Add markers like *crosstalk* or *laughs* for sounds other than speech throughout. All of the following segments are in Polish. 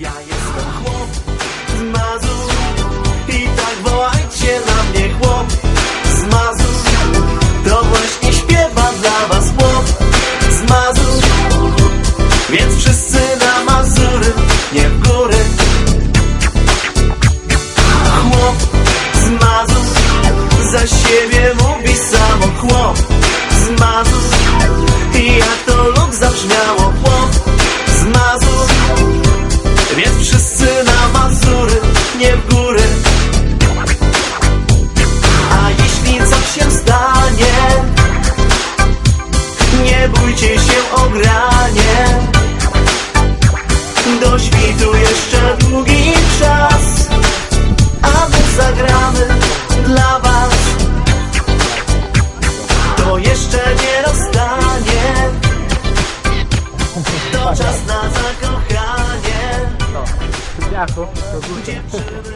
Ja jestem chłop z Mazur i tak wołajcie na mnie chłop z Mazur. To właśnie śpiewa dla was chłop z Mazur. Więc wszyscy na Mazury, nie w góry. Chłop z Mazur za siebie mówi samo chłop z Mazur. I jak to lub zabrzmiało granie. Do świtu jeszcze długi czas, a my zagramy dla was. To jeszcze nie rozstanie, to czas na zakochanie. Jaku, *laughs* Dziewczyny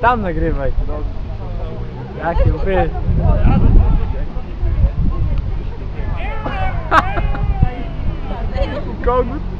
Tam nagrywaj. Jaki wy. Calma.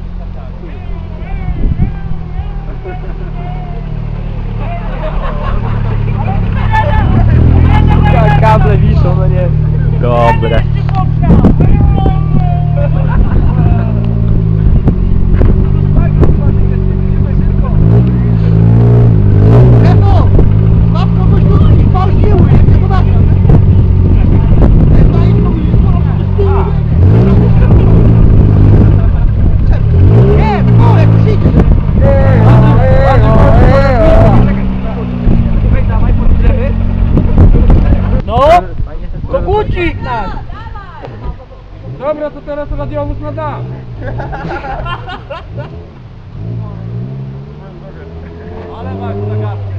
Dobra, to teraz radiowóz na dach. Ale masz zagadkę.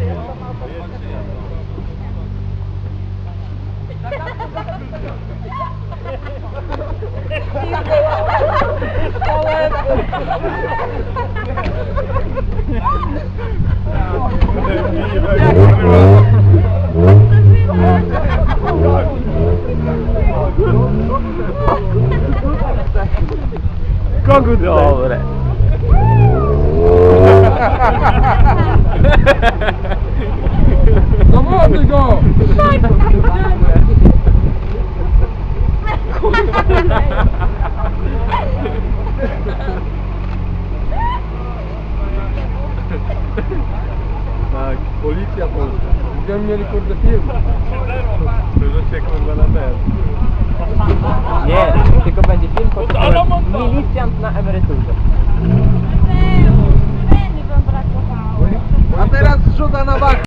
Kogut Dobre. *laughs* Zawody go! Tak, policja polska. Będziemy mieli kurde film.